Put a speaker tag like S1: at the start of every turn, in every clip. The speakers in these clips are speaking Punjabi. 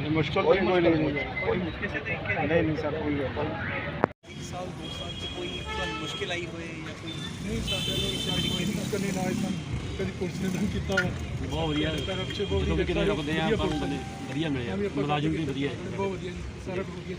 S1: ਨਹੀਂ ਕੋਈ
S2: ਕਿਸੇ ਤਰੀਕੇ ਦੀ?
S1: ਨਹੀਂ ਨਹੀਂ ਸਰ ਕੋਈ
S2: ਇੱਕ ਸਾਲ ਦੋ ਸਾਲ 'ਚ ਕੋਈ ਤੁਹਾਨੂੰ ਮੁਸ਼ਕਲ ਆਈ ਹੋਏ ਜਾਂ ਕੋਈ
S3: ਨਹੀਂ ਸਾਡੇ ਨੂੰ ਸਾਡੀ ਕੋਈ ਕਦੇ ਨਾ ਇਸਨ ਕਦੀ ਪੁਲਿਸ ਨੇ ਨਹੀਂ ਕੀਤਾ ਵਾ
S4: ਬਹੁਤ ਵਧੀਆ।
S3: ਤਰਫ ਸੇ ਬਹੁਤ
S4: ਜਦੋਂ ਵੀ ਕਿਤੇ ਰੁਕਦੇ ਆ
S3: ਵਧੀਆ
S4: ਆਪਾਂ ਨੂੰ
S3: ਪੁਲਿਸ
S4: ਬੰਦੇ ਵਧੀਆ ਮਿਲੇ ਆ।
S3: ਵੀ ਆਪਾਂ
S4: ਮੁਲਾਜ਼ਮ ਵੀ ਵਧੀਆ ਹੈ।
S3: ਬਹੁਤ ਵਧੀਆ ਜੀ ਸਾਰਾ ਕੁਝ ਵਧੀਆ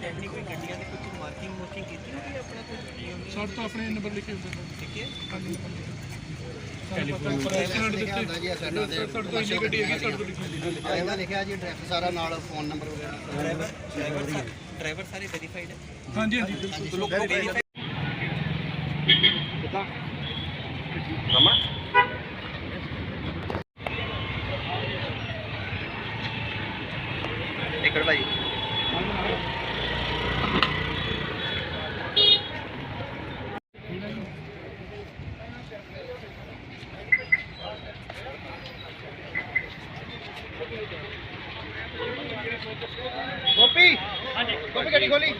S2: ਆਪਣੀ ਕੋਈ ਗੱਡੀਆਂ ਦੇ ਕੁਝ ਮਾਰਕਿੰਗ ਮੁਰਕਿੰਗ ਕੀਤੀ ਹੋਈ ਆਪਣਾ ਕੋਈ
S3: ਸਾਡੇ ਤੋਂ ਆਪਣੇ ਨੰਬਰ ਲਿਖੇ ਹੁੰਦੇ ਨੇ।
S2: ਠੀਕ ਹੈ।
S3: ਹਾਂਜੀ। ਟੈਲੀਫੋਨ ਪਰ ਐਕਸੀਡੈਂਟ ਦਿੱਤੇ। ਸਾਡੇ ਤੋਂ ਇੰਨੀ ਗੱਡੀ ਹੈਗੀ ਸਾਡੇ ਤੋਂ ਲਿਖੀ ਹੁੰਦੀ। ਹੈ
S5: ਇਹਦਾ ਲਿਖਿਆ ਜੀ ਐਡਰੈਸ ਸਾਰਾ ਨਾਲ ਫੋਨ ਨੰਬਰ ਵਗੈਰਾ।
S2: ਡਰਾਈਵਰ ਡਰਾਈਵਰ ਡਰਾਈਵਰ ਸਾਰੇ ਵੈਰੀਫਾਈਡ ਹੈ
S3: ਹਾਂਜੀ ਹਾਂਜੀ। ਬਿਲਕੁਲ
S5: ਟਿਕਟ ਭਾਈ। ਹਾਂਜੀ ਗੱਡੀ ਖੋਲੀ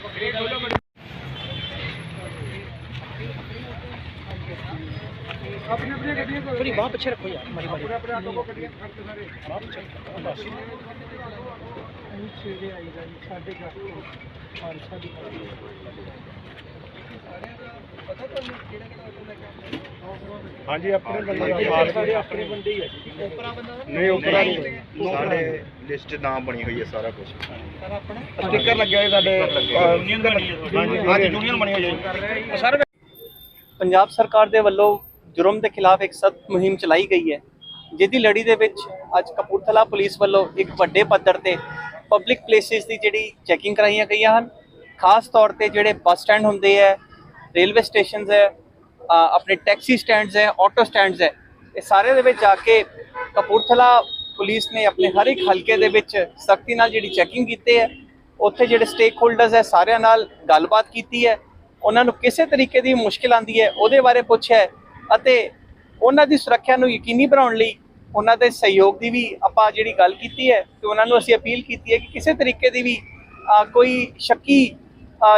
S3: ਆਪਣੀ ਆਪਣੀ ਗੱਡੀਆਂ ਕੋਲ
S2: ਥੋੜੀ ਬਾਹ ਪਿੱਛੇ ਰੱਖੋ ਯਾਰ ਮਾਰੀ ਮਾਰੀ
S3: ਆਪਣੇ ਆਪਣੇ ਆਟੋ ਕੋ ਗੱਡੀਆਂ ਖੜ੍ਹ ਕੇ ਸਾਰੇ ਅਸੀਂ ਸਵੇਰੇ ਆਈਦਾ ਜੀ ਸਾਡੇ ਘਰ ਤੋਂ ਖਾਲਸਾ ਦੀ
S2: ਪਤਾ ਤੁਹਾਨੂੰ ਕਿਹੜਾ ਕਿਹੜਾ ਆਟੋ ਲੈ ਕੇ ਆਉਂਦੇ
S1: ਹਾਂਜੀ ਆਪਣੇ ਬੰਦੇ ਆ
S3: ਸਾਰੇ ਆਪਣੇ ਬੰਦੇ ਹੀ ਆ ਜੀ।
S2: ਉਪਰਾ ਬੰਦਾ
S1: ਨਹੀਂ ਉਪਰਾ ਨਹੀਂ। ਸਾਡੇ ਲਿਸਟ ਨਾਮ ਬਣੀ ਹੋਈ ਹੈ ਸਾਰਾ ਕੁਝ
S2: ਸਾਰਾ ਆਪਣਾ?
S1: ਸਟicker ਲੱਗਿਆ ਹੋਇਆ ਸਾਡੇ ਯੂਨੀਅਨ ਬਣੀ ਹੈ ਹਾਂਜੀ ਹਾਂਜੀ ਯੂਨੀਅਨ ਬਣੀ ਹੋਈ ਹੈ
S2: ਸਰ ਪੰਜਾਬ ਸਰਕਾਰ ਦੇ ਵੱਲੋਂ ਜੁਰਮ ਦੇ ਖਿਲਾਫ ਇੱਕ ਸਖਤ ਮੁਹਿੰਮ ਚਲਾਈ ਗਈ ਹੈ ਜਿਹਦੀ ਲੜੀ ਦੇ ਵਿੱਚ ਅੱਜ ਕਪੂਰਥਲਾ ਪੁਲਿਸ ਵੱਲੋਂ ਇੱਕ ਵੱਡੇ ਪੱਧਰ ਤੇ ਪਬਲਿਕ ਪਲੇਸਿਸ ਦੀ ਜਿਹੜੀ ਚੈਕਿੰਗ ਕਰਾਈਆਂ ਗਈਆਂ ਹਨ। ਖਾਸ ਤੌਰ ਤੇ ਜਿਹੜੇ ਬੱਸ ਸਟੈਂਡ ਹੁੰਦੇ ਹੈ ਰੇਲਵੇ ਸਟੇਸ਼ਨਸ ਹੈ ਆਪਣੇ ਟੈਕਸੀ ਸਟੈਂਡਸ ਹੈ, ਆਟੋ ਸਟੈਂਡਸ ਹੈ, ਇਹ ਸਾਰੇ ਦੇ ਵਿੱਚ ਜਾ ਕੇ ਕਪੂਰਥਲਾ ਪੁਲਿਸ ਨੇ ਆਪਣੇ ਹਰ ਇੱਕ ਹਲਕੇ ਦੇ ਵਿੱਚ ਸਖਤੀ ਨਾਲ ਜਿਹੜੀ ਚੈਕਿੰਗ ਕੀਤੀ ਹੈ, ਉੱਥੇ ਜਿਹੜੇ ਸਟੇਕ ਹੋਲਡਰਸ ਹੈ ਸਾਰਿਆਂ ਨਾਲ ਗੱਲਬਾਤ ਕੀਤੀ ਹੈ, ਉਹਨਾਂ ਨੂੰ ਕਿਸੇ ਤਰੀਕੇ ਦੀ ਮੁਸ਼ਕਿਲ ਆਂਦੀ ਹੈ, ਉਹਦੇ ਬਾਰੇ ਪੁੱਛਿਆ ਅਤੇ ਉਹਨਾਂ ਦੀ ਸੁਰੱਖਿਆ ਨੂੰ ਯਕੀਨੀ ਬਣਾਉਣ ਲਈ ਉਹਨਾਂ ਦੇ ਸਹਿਯੋਗ ਦੀ ਵੀ ਆਪਾਂ ਜਿਹੜੀ ਗੱਲ ਕੀਤੀ ਹੈ, ਤੇ ਉਹਨਾਂ ਨੂੰ ਅਸੀਂ ਅਪੀਲ ਕੀਤੀ ਹੈ ਕਿ ਕਿਸੇ ਤਰੀਕੇ ਦੀ ਵੀ ਕੋਈ ਸ਼ੱਕੀ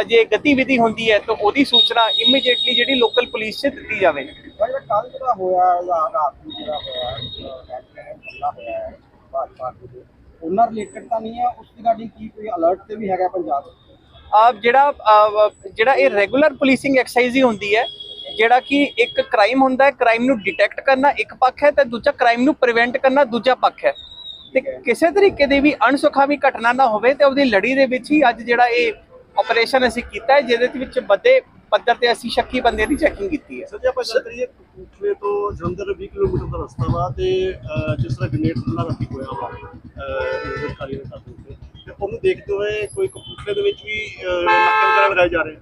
S2: ਜੇ ਗਤੀਵਿਧੀ ਹੁੰਦੀ ਹੈ ਤਾਂ ਉਹਦੀ ਸੂਚਨਾ ਇਮੀਡੀਏਟਲੀ ਜਿਹੜੀ ਲੋਕਲ ਪੁਲਿਸ 'ਚ ਦਿੱਤੀ ਜਾਵੇ।
S5: ਕੱਲ ਜਿਹੜਾ ਹੋਇਆ ਜਾਂ ਰਾਤ ਨੂੰ ਜਿਹੜਾ ਹੋਇਆ ਹਮਲਾ ਹੋਇਆ ਹੈ ਭਾਜਪਾ ਦੇ ਉਹਨਾਂ ਰਿਲੇਟਡ ਤਾਂ ਨਹੀਂ ਹੈ ਉਸ ਰਿਗਾਰਡਿੰਗ ਕੀ ਕੋਈ ਅਲਰਟ ਤੇ ਵੀ ਹੈਗਾ ਪੰਜਾਬ
S2: ਆ ਜਿਹੜਾ ਅਹ, ਜਿਹੜਾ ਇਹ ਰੈਗੂਲਰ ਪੁਲਿਸਿੰਗ ਐਕਸਰਸਾਈਜ਼ ਹੀ ਹੁੰਦੀ ਹੈ ਜਿਹੜਾ ਕਿ ਇੱਕ ਕ੍ਰਾਈਮ ਹੁੰਦਾ ਹੈ ਕ੍ਰਾਈਮ ਨੂੰ ਡਿਟੈਕਟ ਕਰਨਾ ਇੱਕ ਪੱਖ ਹੈ ਤੇ ਦੂਜਾ ਕ੍ਰਾਈਮ ਨੂੰ ਪ੍ਰੀਵੈਂਟ ਕਰਨਾ ਦੂਜਾ ਪੱਖ ਹੈ। ਤੇ ਕਿਸੇ ਤਰੀਕੇ ਦੀ ਵੀ ਅਣਸੁਖਾਵੀ ਘਟਨਾ ਨਾ ਹੋਵੇ ਤੇ ਉਹਦੀ ਲੜੀ ਦੇ ਵਿੱਚ ਹੀ ਅੱਜ ਜਿਹੜਾ ਇਹ ਆਪਰੇਸ਼ਨ ਅਸੀਂ ਕੀਤਾ ਹੈ ਜਿਹਦੇ ਵਿੱਚ ਵੱਡੇ ਪੱਧਰ ਤੇ ਅਸੀਂ ਸ਼ੱਕੀ ਬੰਦੇ ਦੀ ਚੈਕਿੰਗ ਕੀਤੀ ਹੈ।
S4: ਸਰ ਜੇ ਆਪਾਂ ਗੱਲ ਕਰੀਏ ਕਪੂਰਥਲੇ ਤੋਂ ਜਲੰਧਰ 20 ਕਿਲੋਮੀਟਰ ਦਾ ਰਸਤਾ ਵਾ ਤੇ ਜਿਸ ਤਰ੍ਹਾਂ ਗ੍ਰੇਨੇਡ ਹਮਲਾ ਰਾਤੀ ਹੋਇਆ ਵਾ ਖਾਲੀ ਦੇ ਸਾਥ ਉੱਤੇ ਤੇ ਉਹਨੂੰ ਦੇਖਦੇ ਹੋਏ ਕੋਈ ਕਪੂਰਥਲੇ ਦੇ ਵਿੱਚ ਵੀ ਨਾਕੇ ਵਗੈਰਾ ਲਗਾਏ ਜਾ ਰਹੇ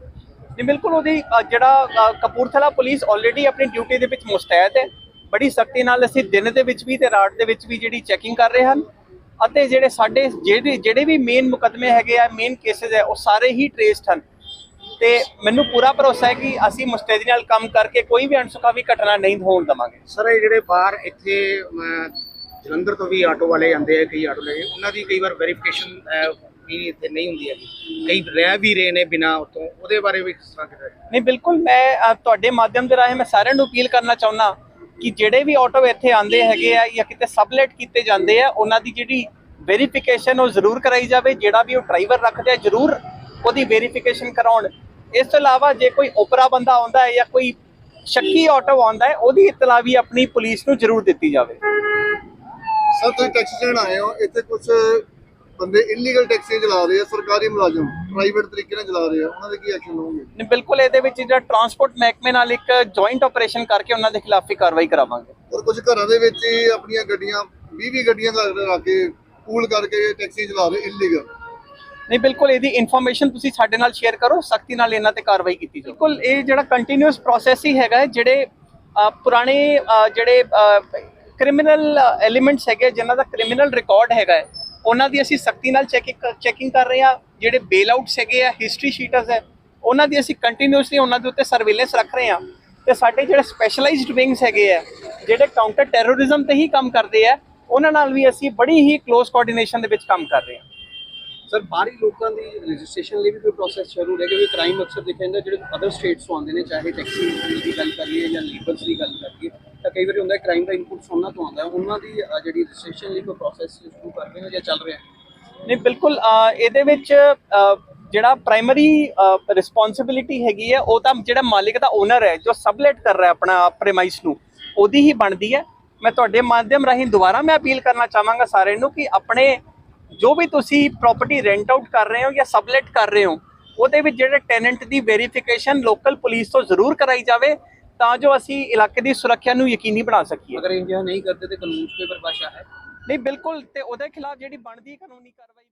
S2: ਜੀ ਬਿਲਕੁਲ ਉਹਦੀ ਜਿਹੜਾ ਕਪੂਰਥਲਾ ਪੁਲਿਸ ਆਲਰੇਡੀ ਆਪਣੀ ਡਿਊਟੀ ਦੇ ਵਿੱਚ ਮੁਸਤੈਦ ਹੈ। ਬੜੀ ਸਖਤੀ ਨਾਲ ਅਸੀਂ ਦਿਨ ਦੇ ਵਿੱਚ ਵੀ ਤੇ ਰਾਤ ਦੇ ਵਿੱਚ ਵੀ ਜਿਹੜੀ ਚੈਕਿੰਗ ਕਰ ਰਹੇ ਹਨ। ਅਤੇ ਜਿਹੜੇ ਸਾਡੇ ਜਿਹੜੇ ਜਿਹੜੇ ਵੀ ਮੇਨ ਮੁਕਦਮੇ ਹੈਗੇ ਆ ਮੇਨ ਕੇਸਿਸ ਹੈ ਉਹ ਸਾਰੇ ਹੀ ਟ੍ਰੇਸਡ ਹਨ। ਤੇ ਮੈਨੂੰ ਪੂਰਾ ਭਰੋਸਾ ਹੈ ਕਿ ਅਸੀਂ ਮੁਸਤੈਦੀ ਨਾਲ ਕੰਮ ਕਰਕੇ ਕੋਈ ਵੀ ਅਣਸੁਖਾਵੀ ਘਟਨਾ ਨਹੀਂ ਹੋਣ ਦਵਾਂਗੇ।
S5: ਸਰ ਇਹ ਜਿਹੜੇ ਬਾਹਰ ਇੱਥੇ ਜਲੰਧਰ ਤੋਂ ਵੀ ਆਟੋ ਵਾਲੇ ਆਉਂਦੇ ਆ ਕਈ ਆਟੋ ਲੈ ਉਹਨਾਂ ਦੀ ਕਈ ਵਾਰ ਵੈਰੀਫਿਕੇਸ਼ਨ ਵੀ ਇੱਥੇ ਨਹੀਂ ਹੁੰਦੀ ਹੈਗੀ। ਕਈ ਰਹਿ ਵੀ ਰਹੇ ਨੇ ਬਿਨਾ ਉਤੋਂ ਉਹਦੇ ਬਾਰੇ ਵੀ ਕਿਸ ਤਰ੍ਹਾਂ
S2: ਨਹੀਂ ਬਿਲਕੁਲ ਮੈਂ ਤੁਹਾਡੇ ਮਾਧਿਅਮ ਦੇ ਰਾਹੀਂ ਮੈਂ ਸਾਰਿਆਂ ਨੂੰ ਅਪੀਲ ਕਰਨਾ ਚਾਹੁੰਦਾ ਕਿ ਜਿਹੜੇ ਵੀ ਆਟੋ ਇੱਥੇ ਆਉਂਦੇ ਹੈਗੇ ਆ ਜਾਂ ਕਿਤੇ ਸਬਲੇਟ ਕੀਤੇ ਜਾਂਦੇ ਆ, ਉਹਨਾਂ ਦੀ ਜਿਹੜੀ ਵੈਰੀਫਿਕੇਸ਼ਨ ਉਹ ਜ਼ਰੂਰ ਕਰਾਈ ਜਾਵੇ, ਜਿਹੜਾ ਵੀ ਉਹ ਡਰਾਈਵਰ ਰੱਖਦੇ ਆ, ਜ਼ਰੂਰ ਉਹਦੀ ਵੈਰੀਫਿਕੇਸ਼ਨ ਕਰਾਉਣ। ਇਸ ਤੋਂ ਇਲਾਵਾ ਜੇ ਕੋਈ ਓਪਰਾ ਬੰਦਾ ਆਉਂਦਾ ਹੈ ਜਾਂ ਕੋਈ ਸ਼ੱਕੀ ਆਟੋ ਆਉਂਦਾ ਹੈ, ਉਹਦੀ ਇਤਲਾ ਵੀ ਆਪਣੀ ਪੁਲਿਸ ਨੂੰ ਜ਼ਰੂਰ ਦਿੱਤੀ ਜਾਵੇ।
S6: ਸਰ, ਤੁਸੀਂ ਟੈਕਸੀ ਚਲਾਉਣ ਆਏ ਹੋ, ਇੱਥੇ ਕੁਝ ਬੰਦੇ ਇਲੀਗਲ ਟੈਕਸੀ ਚਲਾ ਰਹੇ ਆ ਸਰਕਾਰੀ ਮੁਲਾਜ਼ਮ ਪ੍ਰਾਈਵੇਟ ਤਰੀਕੇ ਨਾਲ ਚਲਾ ਰਹੇ ਆ ਉਹਨਾਂ ਦੇ ਕੀ ਐਕਸ਼ਨ ਹੋਣਗੇ?
S2: ਨਹੀਂ ਬਿਲਕੁਲ ਇਹਦੇ ਵਿੱਚ ਜਿਹੜਾ ਟਰਾਂਸਪੋਰਟ ਮਹਿਕਮੇ ਨਾਲ ਇੱਕ ਜੁਆਇੰਟ ਆਪਰੇਸ਼ਨ ਕਰਕੇ ਉਹਨਾਂ ਦੇ ਖਿਲਾਫ ਵੀ ਕਾਰਵਾਈ ਕਰਾਵਾਂਗੇ।
S6: ਔਰ ਕੁਝ ਘਰਾਂ ਦੇ ਵਿੱਚ ਹੀ ਆਪਣੀਆਂ ਗੱਡੀਆਂ 20 20 ਗੱਡੀਆਂ ਲਾ ਲਾ ਕੇ ਪੂਲ ਕਰਕੇ ਟੈਕਸੀ ਚਲਾ ਰਹੇ ਇਲੀਗਲ
S2: ਨਹੀਂ ਬਿਲਕੁਲ ਇਹਦੀ ਇਨਫੋਰਮੇਸ਼ਨ ਤੁਸੀਂ ਸਾਡੇ ਨਾਲ ਸ਼ੇਅਰ ਕਰੋ ਸਖਤੀ ਨਾਲ ਇਹਨਾਂ ਤੇ ਕਾਰਵਾਈ ਕੀਤੀ ਜਾਵੇ ਬਿਲਕੁਲ ਇਹ ਜਿਹੜਾ ਕੰਟੀਨਿਊਸ ਪ੍ਰੋਸੈਸ ਹੀ ਹੈਗਾ ਜਿਹੜੇ ਪੁਰਾਣੇ ਜਿਹੜੇ ਕ੍ਰਿਮੀਨਲ ਐਲੀਮੈਂਟਸ ਹੈਗੇ ਜਿਨ੍ਹਾਂ ਦਾ ਕ੍ਰਿਮੀਨਲ ਰਿਕਾਰਡ ਹੈਗਾ ਹੈ, ਉਹਨਾਂ ਦੀ ਅਸੀਂ ਸਖਤੀ ਨਾਲ ਚੈਕਿੰਗ ਚੈਕਿੰਗ ਕਰ ਰਹੇ ਹਾਂ, ਜਿਹੜੇ ਬੇਲ ਆਊਟਸ ਹੈਗੇ ਆ ਹਿਸਟਰੀ ਸ਼ੀਟਰਸ ਹੈ, ਉਹਨਾਂ ਦੀ ਅਸੀਂ ਕੰਟੀਨਿਊਸਲੀ ਉਹਨਾਂ ਦੇ ਉੱਤੇ ਸਰਵੇਲੈਂਸ ਰੱਖ ਰਹੇ ਹਾਂ। ਤੇ ਸਾਡੇ ਜਿਹੜੇ ਸਪੈਸ਼ਲਾਈਜ਼ਡ ਵਿੰਗਸ ਹੈਗੇ ਆ, ਜਿਹੜੇ ਕਾਊਂਟਰ ਟੈਰੋਰਿਜ਼ਮ ਤੇ ਹੀ ਕੰਮ ਕਰਦੇ ਆ, ਉਹਨਾਂ ਨਾਲ ਵੀ ਅਸੀਂ ਬੜੀ ਹੀ ਕਲੋਜ਼ ਕੋਆਰਡੀਨੇਸ਼ਨ ਦੇ ਵਿੱਚ ਕੰਮ ਕਰ ਰਹੇ ਹਾਂ।
S7: ਸਰ ਬਾਹਰੀ ਲੋਕਾਂ ਦੀ ਰਜਿਸਟ੍ਰੇਸ਼ਨ ਲਈ ਵੀ ਕੋਈ ਪ੍ਰੋਸੈਸ ਸ਼ੁਰੂ ਹੈ, ਕਿਉਂਕਿ ਕ੍ਰਾਈਮ ਅਕਸਰ ਦੇਖਿਆ ਜਾਂਦਾ, ਜਿਹੜੇ ਅਦਰ ਸਟੇਟਸ ਤੋਂ ਆਉਂਦੇ ਨੇ, ਚਾਹੇ ਟੈਕਸੀ ਦੀ ਗੱਲ ਕਰੀਏ ਜਾਂ ਲੀਗਲਸ ਦੀ ਗੱਲ ਕਰੀਏ ਤਾਂ ਕਈ ਵਾਰੀ ਹੁੰਦਾ ਕ੍ਰਾਈਮ ਦਾ ਇਨਪੁਟ ਉਹਨਾਂ ਤੋਂ ਆਉਂਦਾ ਉਹਨਾਂ ਦੀ ਜਿਹੜੀ ਰਜਿਸਟ੍ਰੇਸ਼ਨ ਲਈ ਕੋਈ ਪ੍ਰੋਸੈਸ ਸ਼ੁਰੂ ਕਰਦੇ ਹੋ ਜਾਂ ਚੱਲ ਰਿਹਾ
S2: ਨਹੀਂ, ਬਿਲਕੁਲ ਇਹਦੇ ਵਿੱਚ ਜਿਹੜਾ ਪ੍ਰਾਇਮਰੀ ਰਿਸਪੌਂਸਿਬਿਲਿਟੀ ਹੈਗੀ ਹੈ, ਉਹ ਤਾਂ ਜਿਹੜਾ ਮਾਲਿਕ ਦਾ ਓਨਰ ਹੈ, ਜੋ ਸਬਲੇਟ ਕਰ ਰਿਹਾ ਆਪਣਾ ਪ੍ਰੇਮਾਈਸ ਨੂੰ, ਉਹਦੀ ਹੀ ਬਣਦੀ ਹੈ। ਮੈਂ ਤੁਹਾਡੇ ਮਾਧਿਅਮ ਰਾਹੀਂ ਦੁਬਾਰਾ ਮੈਂ ਅਪੀਲ ਕਰਨਾ ਚਾਹਾਂਗਾ ਸਾਰਿਆਂ ਨੂੰ ਕਿ ਆਪਣੇ ਜੋ ਵੀ ਤੁਸੀਂ ਪ੍ਰਾਪਰਟੀ ਰੈਂਟ ਆਊਟ ਕਰ ਰਹੇ ਹੋ ਜਾਂ ਸਬਲੇਟ ਕਰ ਰਹੇ ਹੋ, ਉਹਦੇ ਵਿੱਚ ਜਿਹੜੇ ਟੈਨੈਂਟ ਦੀ ਵੈਰੀਫਿਕੇਸ਼ਨ ਲੋਕਲ ਪੁਲਿਸ ਤੋਂ ਜ਼ਰੂਰ ਕਰਾਈ ਜਾਵੇ। ਤਾਂ ਜੋ ਅਸੀਂ ਇਲਾਕੇ ਦੀ ਸੁਰੱਖਿਆ ਨੂੰ ਯਕੀਨੀ ਬਣਾ ਸਕੀਏ।
S7: ਅਗਰ ਇੰਡੀਆ ਨਹੀਂ ਕਰਦੇ ਤਾਂ ਕਾਨੂੰਨ ਕੋਈ ਪਰਿਭਾਸ਼ਾ ਹੈ?
S2: ਨਹੀਂ ਬਿਲਕੁਲ ਤੇ ਉਹਦੇ ਖਿਲਾਫ ਜਿਹੜੀ ਬਣਦੀ ਕਾਨੂੰਨੀ ਕਾਰਵਾਈ